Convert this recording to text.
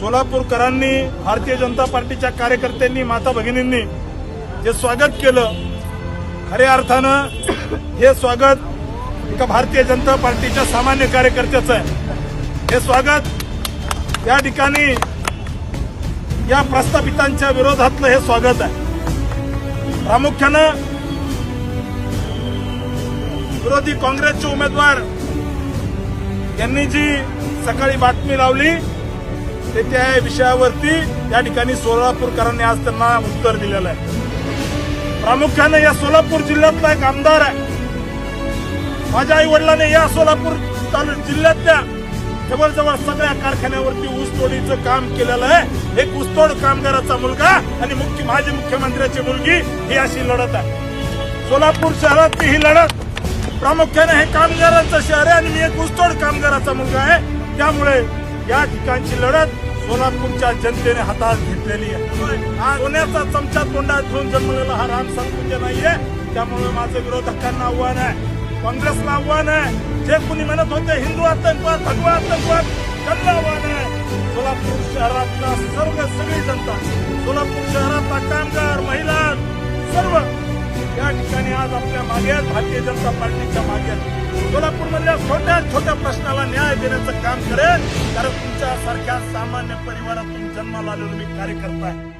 सोलापूरकरांनी भारतीय जनता पार्टीच्या कार्यकर्त्यांनी माता भगिनींनी जे स्वागत केलं खऱ्या अर्थानं हे स्वागत एका भारतीय जनता पार्टीच्या सामान्य कार्यकर्त्याचं आहे. हे स्वागत या ठिकाणी या प्रस्थापितांच्या विरोधातलं हे स्वागत आहे. प्रामुख्यानं विरोधी काँग्रेसचे उमेदवार यांनी जी सकाळी बातमी लावली ते त्या विषयावरती या ठिकाणी सोलापूरकरांनी आज त्यांना उत्तर दिलेलं आहे. प्रामुख्यानं या सोलापूर जिल्ह्यातला एक आमदार आहे. माझ्या आई वडिलांनी या सोलापूर तालु- जिल्ह्यातल्या जवळजवळ सगळ्या कारखान्यावरती ऊसतोडीचं काम केलेलं आहे. एक ऊसतोड कामगाराचा मुलगा आणि मुख्य माजी मुख्यमंत्र्याची मुलगी ही अशी लढत आहे. सोलापूर शहरातली ही लढत प्रामुख्याने हे कामगारांचं शहर आहे आणि मी एक ऊसतोड कामगाराचा मुलगा आहे. त्यामुळे या ठिकाणची लढत सोलापूरच्या जनतेने हातात घेतलेली आहे. हा सोन्याचा चमचा तोंडात घेऊन जन्मलेला हा राम संकुंज नाहीये. त्यामुळे माझं विरोधकांना आव्हान आहे. काँग्रेसला आव्हान आहे. जे कुणी म्हणत होते हिंदू आतंकवाद भगवा आतंकवाद त्यांना आव्हान आहे. सोलापूर शहरातला सर्व सगळी जनता सोलापूर शहरातला कामगार आपल्या मागे आहेत भारतीय जनता पार्टीच्या मागे आहेत. सोलापूरमधल्या छोट्या छोट्या प्रश्नाला न्याय देण्याचं काम करेल कारण तुमच्यासारख्या सामान्य परिवारातून जन्माला आलेलो मी कार्यकर्ता आहे.